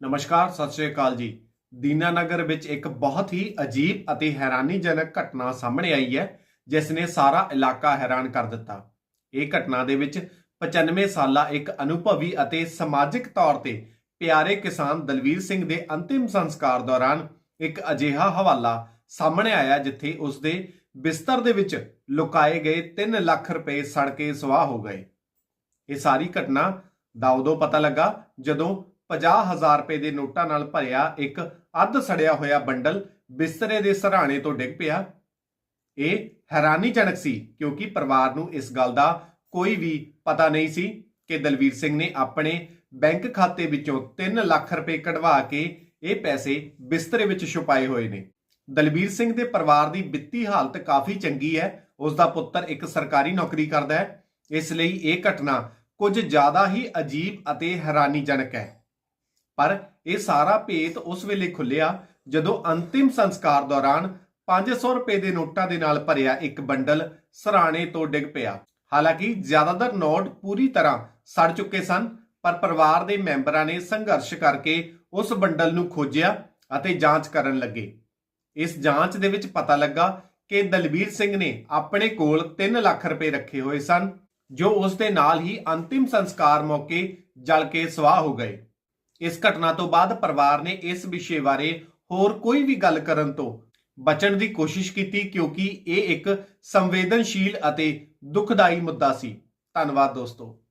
ਨਮਸਕਾਰ, ਸਤਿ ਸ਼੍ਰੀ ਅਕਾਲ ਜੀ। ਦੀਨਾਨਗਰ ਵਿੱਚ ਇੱਕ ਬਹੁਤ ਹੀ ਅਜੀਬ ਅਤੇ ਹੈਰਾਨੀਜਨਕ ਘਟਨਾ ਸਾਹਮਣੇ ਆਈ ਹੈ, ਜਿਸ ਨੇ ਸਾਰਾ ਇਲਾਕਾ ਹੈਰਾਨ ਕਰ ਦਿੱਤਾ। ਇਹ ਘਟਨਾ ਦੇ ਵਿੱਚ 95 ਸਾਲਾ ਇੱਕ ਅਨੁਭਵੀ ਅਤੇ ਸਮਾਜਿਕ ਤੌਰ ਤੇ ਪਿਆਰੇ ਕਿਸਾਨ ਦਲਵੀਰ ਸਿੰਘ ਦੇ ਅੰਤਿਮ ਸੰਸਕਾਰ ਦੌਰਾਨ ਇੱਕ ਅਜਿਹਾ ਹਵਾਲਾ ਸਾਹਮਣੇ ਆਇਆ, ਜਿੱਥੇ ਉਸ ਦੇ ਬਿਸਤਰ ਦੇ ਵਿੱਚ ਲੁਕਾਏ ਗਏ 3 ਲੱਖ ਰੁਪਏ ਸੜ ਕੇ ਸਵਾਹ ਹੋ ਗਏ। ਇਹ ਸਾਰੀ ਘਟਨਾ ਦਾ ਉਦੋਂ ਪਤਾ ਲੱਗਾ ਜਦੋਂ 50000 ਰੁਪਏ ਦੇ ਨੋਟਾਂ ਨਾਲ ਭਰਿਆ ਇੱਕ ਅੱਧ ਸੜਿਆ ਹੋਇਆ ਬੰਡਲ ਬਿਸਤਰੇ ਦੇ ਸਰਾਣੇ ਤੋਂ ਡਿੱਗ ਪਿਆ। ਇਹ ਹੈਰਾਨੀਜਨਕ ਸੀ ਕਿਉਂਕਿ ਪਰਿਵਾਰ ਨੂੰ ਇਸ ਗੱਲ ਦਾ ਕੋਈ ਵੀ ਪਤਾ ਨਹੀਂ ਸੀ ਕਿ ਦਲਵੀਰ ਸਿੰਘ ਨੇ ਆਪਣੇ ਬੈਂਕ ਖਾਤੇ ਵਿੱਚੋਂ 3 ਲੱਖ ਰੁਪਏ ਕਢਵਾ ਕੇ ਇਹ ਪੈਸੇ ਬਿਸਤਰੇ ਵਿੱਚ ਛੁਪਾਏ ਹੋਏ ਨੇ। ਦਲਬੀਰ ਸਿੰਘ ਦੇ ਪਰਿਵਾਰ ਦੀ ਵਿੱਤੀ ਹਾਲਤ ਕਾਫੀ ਚੰਗੀ ਹੈ। ਉਸ ਦਾ ਪੁੱਤਰ ਇੱਕ ਸਰਕਾਰੀ ਨੌਕਰੀ ਕਰਦਾ ਹੈ। ਇਸ ਲਈ ਇਹ ਘਟਨਾ ਕੁਝ ਜ਼ਿਆਦਾ ਹੀ ਅਜੀਬ ਅਤੇ ਹੈਰਾਨੀਜਨਕ ਹੈ। ਪਰ ਇਹ ਸਾਰਾ ਭੇਤ ਉਸ ਵੇਲੇ ਖੁੱਲਿਆ ਜਦੋਂ ਅੰਤਿਮ ਸੰਸਕਾਰ ਦੌਰਾਨ 500 ਰੁਪਏ ਦੇ ਨੋਟਾਂ ਦੇ ਨਾਲ ਭਰਿਆ ਇੱਕ ਬੰਡਲ ਸਰਾਣੇ ਤੋਂ ਡਿੱਗ ਪਿਆ। ਹਾਲਾਂਕਿ ਜ਼ਿਆਦਾਤਰ ਨੋਟ ਪੂਰੀ ਤਰ੍ਹਾਂ ਸੜ ਚੁੱਕੇ ਸਨ, ਪਰ ਪਰਿਵਾਰ ਦੇ ਮੈਂਬਰਾਂ ਨੇ ਸੰਘਰਸ਼ ਕਰਕੇ ਉਸ ਬੰਡਲ ਨੂੰ ਖੋਜਿਆ ਅਤੇ ਜਾਂਚ ਕਰਨ ਲੱਗੇ। ਇਸ ਜਾਂਚ ਦੇ ਵਿੱਚ ਪਤਾ ਲੱਗਾ ਕਿ ਦਲਬੀਰ ਸਿੰਘ ਨੇ ਆਪਣੇ ਕੋਲ 3 ਲੱਖ ਰੁਪਏ ਰੱਖੇ ਹੋਏ ਸਨ, ਜੋ ਉਸ ਦੇ ਨਾਲ ਹੀ ਅੰਤਿਮ ਸੰਸਕਾਰ ਮੌਕੇ ਜਲ ਕੇ ਸਵਾਹ ਹੋ ਗਏ। ਇਸ ਘਟਨਾ ਤੋਂ ਬਾਅਦ ਪਰਿਵਾਰ ਨੇ ਇਸ ਵਿਸ਼ੇ ਬਾਰੇ ਹੋਰ ਕੋਈ ਵੀ ਗੱਲ ਕਰਨ ਤੋਂ ਬਚਣ ਦੀ ਕੋਸ਼ਿਸ਼ ਕੀਤੀ, ਕਿਉਂਕਿ ਇਹ ਇੱਕ ਸੰਵੇਦਨਸ਼ੀਲ ਅਤੇ ਦੁਖਦਾਈ ਮੁੱਦਾ ਸੀ। ਧੰਨਵਾਦ ਦੋਸਤੋ।